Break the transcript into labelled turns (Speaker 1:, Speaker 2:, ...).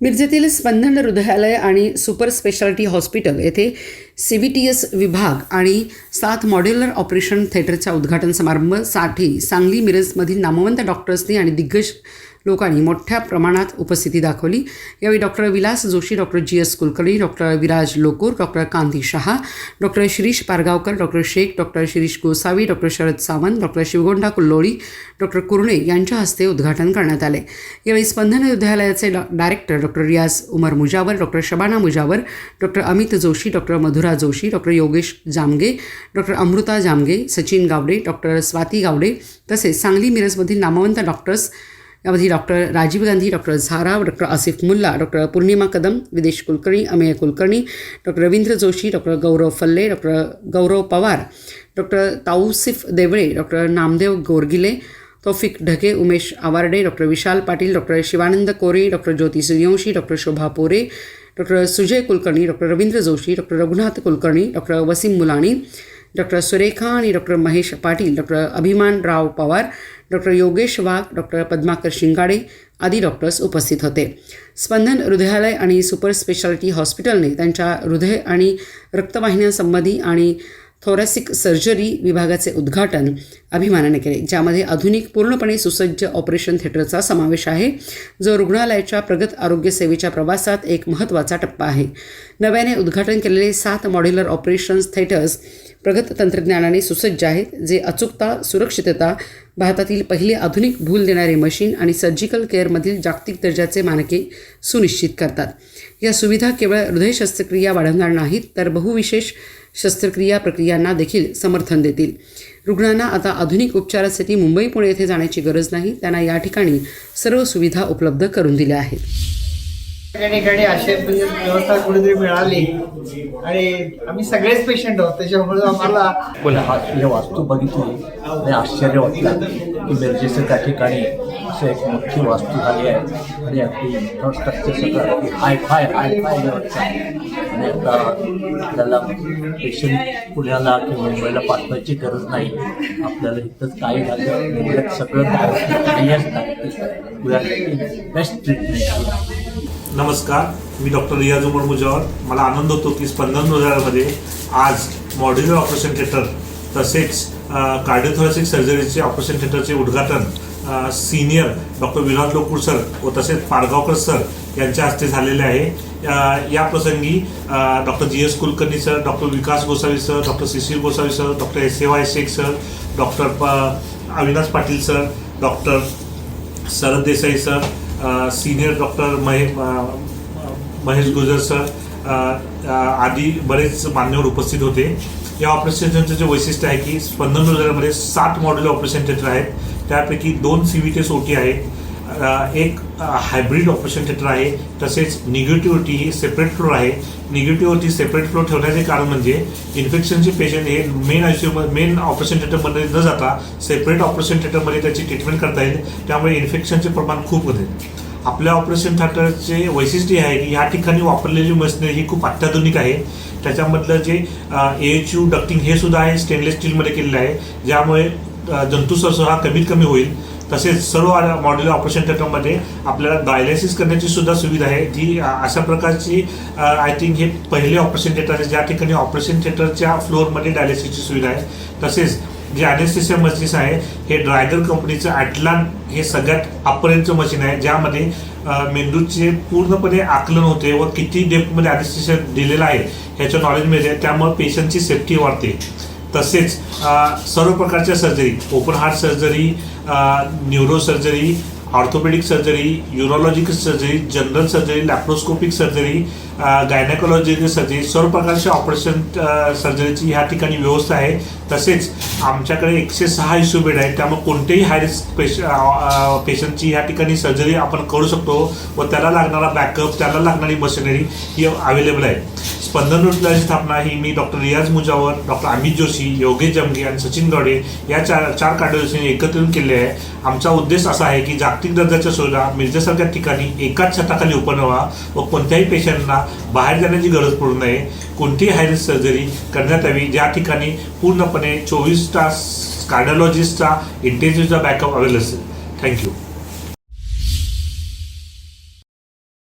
Speaker 1: मिरजेतील स्पंदन हृदयालय आणि super speciality hospital येथे सी व्ही टी एस विभाग आणि सात मॉड्युलर ऑपरेशन थिएटरच्या उद्घाटन समारंभासाठी सांगली मिरजमधील नामवंत डॉक्टर्सनी आणि दिग्गज लोकांनी मोठ्या प्रमाणात उपस्थिती दाखवली. यावेळी doctor Vilas Joshi doctor G S Kulkarni doctor Viraj Lokur doctor Kanti Shah doctor Shirish Pargaonkar doctor Shaikh doctor Shirish Gosavi doctor Sharad Sawant doctor Shivgonda Kulloli doctor Kurne यांच्या हस्ते उद्घाटन करण्यात आले. यावेळी स्पंदन विद्यालयाचे director doctor Riyaz Umar Mujawar doctor Shabana Mujawar doctor Amit Joshi doctor Madhura Joshi doctor Yogesh Jamge doctor Amruta Jamge Sachin Gawade doctor Swati Gawade तसेच सांगली मिरजमधील नामवंत डॉक्टर्स यामध्ये doctor Rajiv Gandhi doctor Zara doctor Asif Mulla doctor Purnima Kadam Videsh Kulkarni Amey Kulkarni doctor Ravindra Joshi doctor Gaurav Phalle doctor Gaurav Pawar doctor Tausif Dewale doctor Namdev Gorgile Taufiq Dhage Umesh Awarde doctor Vishal Patil doctor Shivanand Kore doctor Jyoti Suryavanshi doctor Shobha Pore doctor Sujay Kulkarni doctor Ravindra Joshi doctor Raghunath Kulkarni doctor Wasim Mulani doctor Surekha आणि doctor Mahesh Patil doctor Abhimanrao Pawar doctor Yogesh Wagh doctor Padmakar Shingade आदी doctors उपस्थित होते. स्पंदन हृदयालय आणि super speciality हॉस्पिटलने त्यांच्या हृदय आणि रक्तवाहिन्यांसंबंधी आणि thoracic surgery विभागाचे उद्घाटन अभिमानाने केले. ज्यामध्ये आधुनिक पूर्णपणे सुसज्ज ऑपरेशन थिएटरचा समावेश आहे जो रुग्णालयाच्या प्रगत आरोग्य सेवेच्या प्रवासात एक महत्त्वाचा टप्पा आहे. नव्याने उद्घाटन केलेले सात मॉड्युलर ऑपरेशन्स थिएटर्स प्रगत तंत्रज्ञानाने सुसज्ज आहेत जे अचूकता सुरक्षितता भारतातील पहिले आधुनिक भूल देणारे मशीन आणि सर्जिकल केअरमधील जागतिक दर्जाचे मानके सुनिश्चित करतात. या सुविधा केवळ हृदय शस्त्रक्रिया वाढवणार नाहीत तर बहुविशेष शस्त्रक्रिया प्रक्रियांना देखील समर्थन देतील. रुग्णांना आता आधुनिक उपचारासाठी मुंबई पुणे येथे जाण्याची गरज नाही त्यांना या ठिकाणी सर्व सुविधा उपलब्ध करून दिल्या आहेत.
Speaker 2: ठिकाणी अशी म्हणजे व्यवस्था कुठेतरी मिळाली. आणि आम्ही सगळेच पेशंट आहोत त्याच्यामुळे आम्हाला
Speaker 3: बोला हा हे वास्तू बघितली. आणि आश्चर्य वाटलं की मिरजेचं त्या ठिकाणी असं एक मोठी वास्तू झाली आहे. आणि अगदी इन्फ्रास्ट्रक्चर सगळं अगदी हाय फाय हाय फाय लेवलचं आणि आता आपल्याला पेशंट पुण्याला किंवा मुंबईला पाठवायची गरज नाही. आपल्याला इथंच काही झालं मुंबईत सगळं बेस्ट ट्रीटमेंट
Speaker 4: नमस्कार मी डॉक्टर रियाज उमर मुजावर. मला आनंद होतो की स्पंदन हजारमध्ये आज मॉड्युलर ऑपरेशन थिएटर तसेच कार्डिओथोरॅसिक सर्जरीचे ऑपरेशन थिएटरचे उद्घाटन senior doctor Vinod Lokur sir व तसेच पाडगावकर सर यांच्या हस्ते झालेले आहे. या प्रसंगी doctor G S Kulkarni sir doctor Vikas Gosavi sir doctor Shishir Gosavi sir doctor S A Y Shaikh sir doctor Avinash Patil sir doctor Sharad Desai sir senior doctor महे महेश गुजर sir आदी बरेच मान्यवर उपस्थित होते. या ऑपरेशन सेंटरचं जे वैशिष्ट्य आहे की स्पंदन हृदयामध्ये सात मॉडेल ऑपरेशन सेंटर आहेत. त्यापैकी दोन सी व्ही टेस ओ टी आहेत. एक हायब्रिड ऑपरेशन थिएटर आहे. तसेच निगेटिव्हिटी ही सेपरेट फ्लोर आहे. निगेटिव्हिटी सेपरेट फ्लोर ठेवण्याचे कारण म्हणजे इन्फेक्शनचे पेशंट हे मेन आयसीयू मेन ऑपरेशन थिएटरमध्ये न जाता सेपरेट ऑपरेशन थिएटरमध्ये त्याची ट्रीटमेंट करता येईल. त्यामुळे इन्फेक्शनचे प्रमाण खूप होते. आपल्या ऑपरेशन थिएटरचे वैशिष्ट्य आहे की या ठिकाणी वापरलेली मशिनरी ही खूप अत्याधुनिक आहे. त्याच्यामधलं जे ए एच यू डक्टिंग हे सुद्धा आहे स्टेनलेस स्टीलमध्ये केलेलं आहे. ज्यामुळे अ, जंतुसंसर्ग हा कमीत कमी होईल. तसेच सर्व मॉड्युलर ऑपरेशन थिएटरमध्ये आपल्याला डायलिसिस करण्याची सुद्धा सुविधा आहे जी अशा प्रकारची आय थिंक हे पहिले ऑपरेशन थिएटर आहे. ज्या ठिकाणी ऑपरेशन थिएटरच्या फ्लोअरमध्ये डायलिसिसची सुविधा आहे. तसेच जे अनेस्थेसिया मशीन्स आहे हे ड्रायगर कंपनीचं ॲटलान हे सगळ्यात अपर्यंतचं मशीन आहे ज्यामध्ये मेंदूचे पूर्णपणे आकलन होते व किती डेप्थमध्ये अनेस्थेसिया दिलेलं आहे ह्याचं नॉलेज मिळते त्यामुळे पेशंटची सेफ्टी वाढते. तसेच सर्व प्रकारच्या surgery open heart surgery neuro surgery orthopaedic surgery urological surgery general surgery laparoscopic surgery gynaecological surgery सर्व प्रकारच्या ऑपरेशन सर्जरीची ह्या ठिकाणी व्यवस्था आहे. तसेच आमच्याकडे एकशे सहा इश्यू बेड आहे त्यामुळे कोणतेही हाय रिस्क पेश पेशंटची ह्या ठिकाणी सर्जरी आपण करू शकतो व त्याला लागणारा बॅकअप त्याला लागणारी मशिनरी ही अवेलेबल आहे. स्पंदन रुग्णालयाची स्थापना ही मी डॉक्टर रियाज मुजावर डॉक्टर अमित जोशी योगेश जमगे आणि सचिन गवडे या चार चार कार्डिओलॉजीने एकत्र केले आहे. आमचा उद्देश असा आहे की जागतिक दर्जाच्या सुविधा मिरजेसारख्या ठिकाणी एकाच छताखाली ओपन व्हा व कोणत्याही पेशंटना बाहेर जाण्याची गरज पडू नये. कोणतीही हायरिस्क सर्जरी करण्यात यावी. ज्या ठिकाणी पूर्णपणे चोवीस तास कार्डिओलॉजिस्टचा इंटेन्सिव्हचा बॅकअप अवेलेबल असेल. Thank you